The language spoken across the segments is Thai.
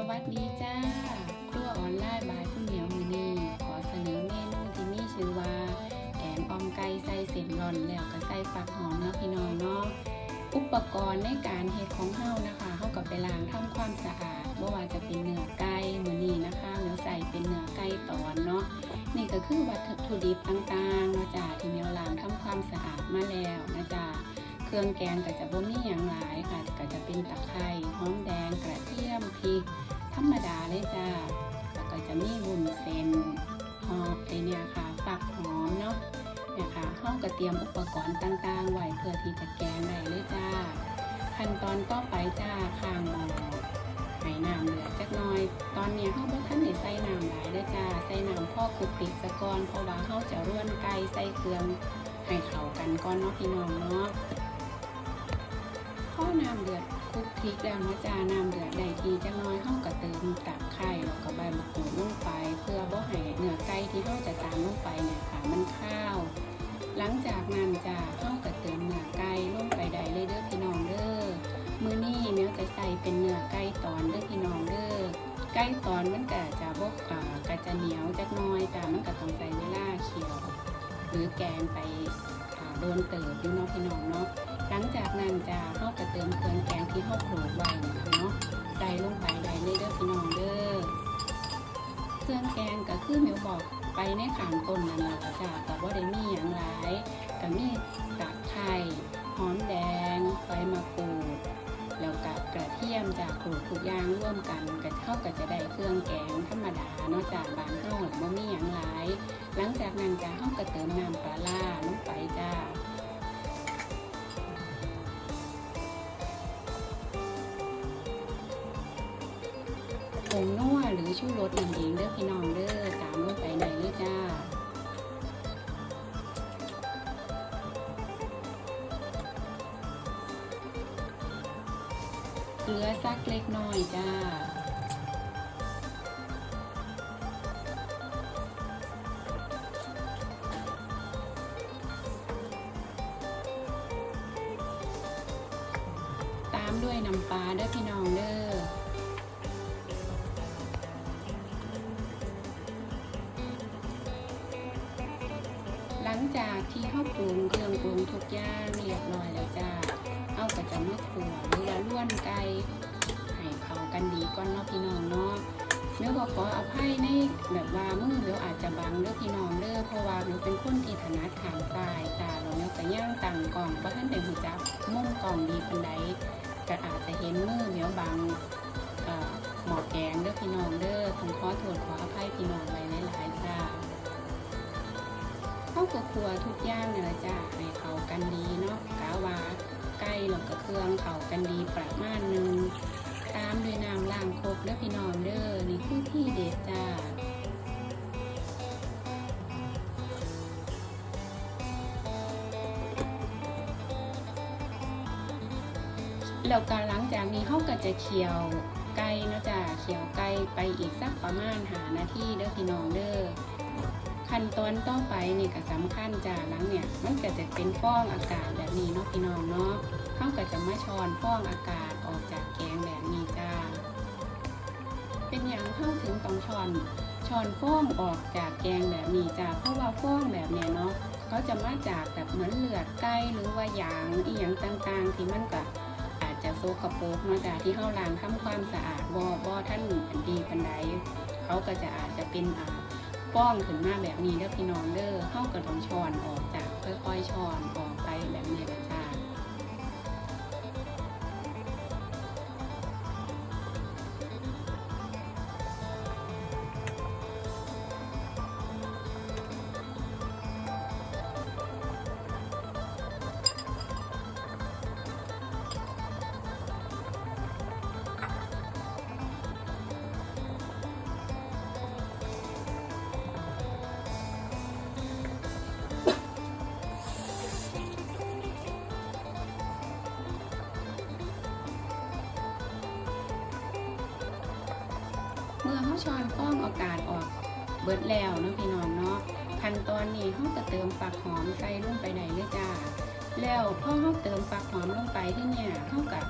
สวัสดีจ้าครัวออนไลน์บายคุณเหนียวมือนีขอเสนอเมนูที่มีชื่อว่าแกงออมไก่ใส่เส้นร่อนแล้วก็ใส่ฝักหอมเนาะพี่น้องเนาะอุปกรณ์ในการเฮ็ดของเฮานะคะเฮากับไปล้างทำความสะอาดบ่ว่าจะเป็นเนื้อไก่มือนีนะคะเนื้อใส่เป็นเนื้อไก่ตอนเนาะนี่ก็คือวัตถุดิบต่างๆนาะจ้าที่เหนียวล้างทำความสะอาดมาแล้วนะจ้า เครื่องแกงก็จะบ่มีอย่างหลายค่ะก็จะเป็นตะไคร้หอมแดงกระเทียมพริกธรรมดาเลยจ้าแล้วก็จะมีวุ้นเส้นหอมไอเนี่ยค่ะฝักหอมเนาะเนี่ยค่ะเฮาก็เตรียมอุปกรณ์ต่างๆ ไว้เพื่อที่จะแกงได้เลยจ้า ขั้นตอนต่อไปจ้าข้างหม้อให้น้ำเดือดจักน่อย ตอนนี้เฮาบ่ทันได้ใส่น้ำหลายเด้อจ้าใส่น้ำพ่อคุกคลิกซะกอนเพราะว่าเฮาจะร่วนไก่ใส่เครื่องให้เข้ากันก่อนเนาะพี่น้องเนาะ ข้อน้ำเดือดคลุกคลิกแล้วนะจ้าน้ำเดือดได้ทีจังน้อยเข้ากับเติมตะไคร้แล้วก็ใบมะกรูดลงไป เพื่อบ่ให้เนื้อไก่ที่เราจะตามลงไปเนี่ยค่ะมันข้าว หลังจากนั้นจ้าเข้ากับเติมเนื้อไก่ลงไปได้เลยเด้อพี่น้องเด้อมื้อนี้เนื้อจะใส่เป็นเนื้อไก่ตอนเด้อพี่น้องเด้อไก่ตอนมันก็จะบกอ่าก็จะเหนียวจักน้อยจ้ามันก็ต้องใส่เวลาเคี่ยว หรือแกงไป โดนเติบอยู่เนาะพี่น้องเนาะหลังจากนั้นจะเข้ากระเติมเครื่องแกงที่เข้าโขลกไว้นะคะเนาะใส่ลงไปได้ในเด้อพี่น้องเด้อเครื่องแกงก็คือหมียวบอกไปในขางต้นนั่นแหละจ้ะแต่ว่าได้มีอย่างไรก็มีตะไคร้หอมแดงใบมะก อย่างร่วมกันก็เข้าก็จะได้เครื่องแกงธรรมดาเนาะจากบานเข้าหรือบ่มีอย่างไรหลังจากนั้นจะเข้ากระเติมน้ำปลาล่าลงไปจ้าผงนัวหรือชูรสนั่นเองเด้อพี่น้องเด้อตามลงไปไหนเลยจ้า สักเล็กน้อยจ้าตามด้วยน้ำปลาด้อพี่น้องเด้อหลังจากที่เข้าปรุงเครื่องปรุงทุกอย่างเรียบร้อยแล้วจ้า เอาก็จะมาขั่วหรือว่าล้วนไก่ให้เข้ากันดีก่อนเนาะพี่น้องเนาะเนื้อบอกขออภัยในแบบว่ามือเดี๋ยวอาจจะบังเด้อพี่น้องเด้อเพราะว่าหนูเป็นคนที่ถนัดทางซ้ายจ้าเราเนื้อก็ย่างต่างกล่องเพราะท่านเป็นหูจับมุมกล่องดีปันใดก็อาจจะเห็นมือเดี๋ยวบังหมอกแกงเด้อพี่น้องเด้อผมขอโทษขออภัยพี่น้องไว้หลายๆจ้า เข้ากับครัวทุกอย่างเนี่ยละจ้าให้เข้ากันดีเนาะกาวาไก่หลอกกับเครื่องเข้ากันดีประมาณนึงตามด้วยน้ำล้างครกเด้อพี่น้องเด้อนี่คือที่เด็ดจ้าแล้วก็หลังจากนี้เขาก็จะเคี่ยวไก่เนาะจ้าเคี่ยวไก่ไปอีกสักประมาณหานาทีเด้อพี่น้องเด้อ ขั้นตอนต่อไปนี่ก็สำคัญจ้าหลังเนี่ย มันก็จะเป็นฟองอากาศแบบนี้เนาะพี่น้องเนาะเขาก็จะมาช้อนฟองอากาศออกจากแกงแบบนี้จ้า เป็นอย่างเข้าถึงต้องช้อนช้อนฟองออกจากแกงแบบนี้จ้าเพราะว่าฟองแบบเนี้ยเนาะเขาจะมาจากแบบเหมือนเลือดไก่หรือว่าหยางอีหยังต่างๆ ที่มันก็อาจจะโซกโปกเนาจ้าที่เขาล้างทำความสะอาดบ่บ่ท่านดีปันใดเขาก็จะอาจจะเป็นอ่า ป้องขึ้นมาแบบนี้เด้อพี่น้องเด้อเข้ากับต้องช้อนออกจากค่อยๆช้อนออกไปแบบนี้ ช้อนฟองอากาศออกเบิดแล้วเนาะพี่น้องเนาะขั้นตอนนี้เขาก็เติมฝักหอมใส่ลงไปไหนเลยจ้าแล้วพอเขาเติมฝักหอมลงไปที่เนี่ยเขากับ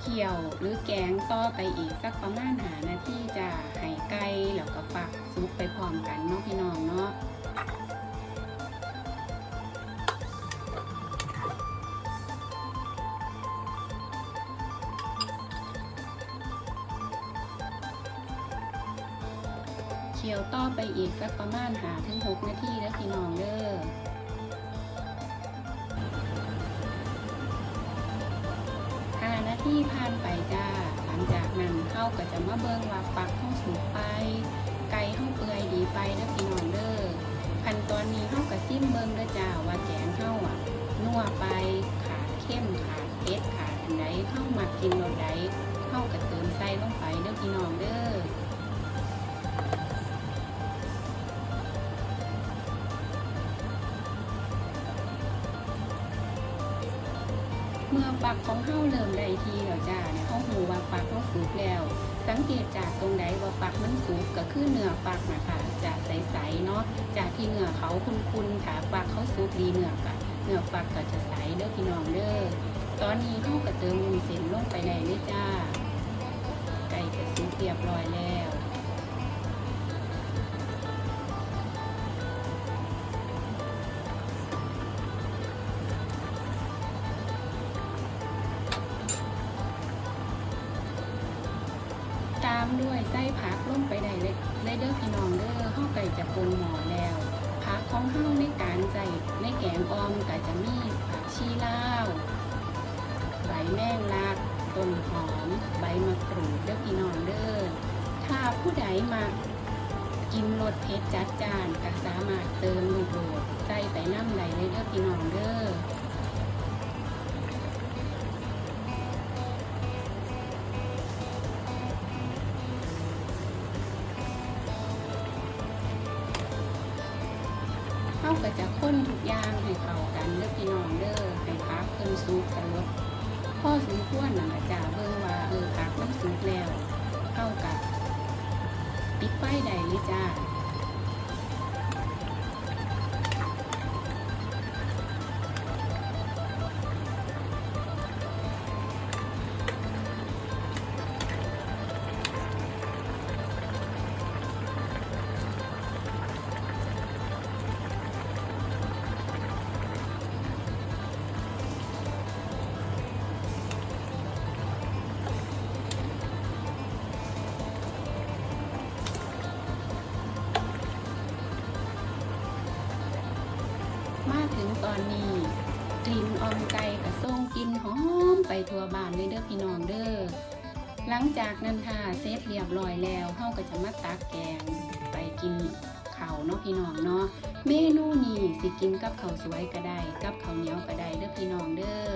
เคี่ยวหรือแกงต่อไปอีกสักประมาณหานาทีจะไห่ไก่แล้วก็ฝักซุปไปพร้อมกันเนาะพี่น้องเนาะ เคี่ยวต่อไปอีกสักประมาณหาถึงหกนาทีแล้วพี่น้องเด้อห้านาทีผ่านไปจ้า หลังจากนั้นเข้าก็จะมาเบิ่งว่าปักเข้าสุกไป ไก่เข้าเปื่อยดีไปเด้อพี่น้องเด้อขั้นตอนนี้เข้ากับซิมเบิ่งเด้อจ้าว่าแกงเข้าอะนัวไปขาดเข้มขาดเผ็ดขาดอันใดเข้ามากินรส มื่อปักของเฮาเริ่มได้ทีแล้วจ้าเนี่ยเฮาหูว่าปักเฮาสุกแล้ว สังเกตจากตรงใดว่าปักมันสุกก็คือเนื้อปักนะคะจะใสๆเนาะจากที่เนื้อเขาคุ้นๆค่ะปักเขาสุกดีเนื้อก็เนื้อปักก็จะใสเด้อพี่น้องเด้อตอนนี้เฮาก็เติมวุ้นเส้นลงไปได้เลยจ้าไก่ก็สุกเรียบร้อยแล้ว จะปรุงหมอแล้วพักของห้าวในการใส่ในแกงออมก็จะมีผักชีลาวใบแมงลักต้นหอม ใบมะกรูดเด้อพี่น้องเด้อถ้าผู้ใดมากินรสเผ็ดจัดจานก็สามารถเติมลูกโดดใส่ไปน้ำใดเลยเด้อพี่น้องเด้อาก็จะค้นทุกอย่างให้เข้ากันเด้อพี่น้องเด้อให้พักเพิ่นสุกสลดพ่อสมควรน่ะล่ะจ้าเบิ่งว่าเออพักมันสุกแล้วเข้ากับปิดไฟได้เลยจ้า ตอนนี้กลิ่นออมไก่กับส่งกลินหอมไปทั่วบ้านเลยเด้อพี่น้องเด้อหลังจากนั้นค่ะเสร็จเรียบร้อยแล้วเฮาก็จะมาตักแกงไปกินข้าวเนาะพี่น้องเนาะเมนูนี้สิกินกับข้าวสวยก็ได้กับข้าวเหนียวก็ได้เด้อพี่น้องเด้อ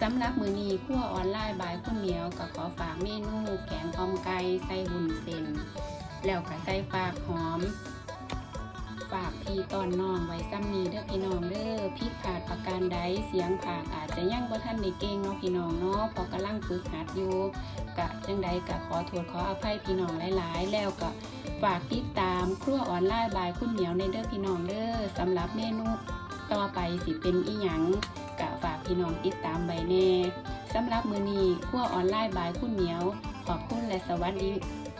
สำหรับมือนี้ครัวออนไลน์บายคุณเหมียวก็ขอฝากเมนูแกงออมไก่ใส่วุ้นเส้นแล้วก็ใส่ฝากหอมากพี่ตอนน้องไว้ซ้ำนี้เด้อพี่น้องเด้อพิดขาดประการใดเสียงผากอาจจะยังบ่ทันได้เก่งเนาะพี่น้องเนาะพอกำลังฝึกหัดอยู่กะจังใดกะขอโทษขออภัยพี่น้องหลายๆ แล้วก็ฝากติดตามครัวออนไลน์บายคุณเหมียวในเด้อพี่น้องเด้อสำหรับเมนูต่อไปสิเป็นอีหยังกะฝากพี่น้องติดตามไว้แน่สำหรับมือนี้ครัวออนไลน์บายคุณเหมียว ขอบคุณและสวัสดี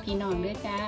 พี่น้องเด้อจ้า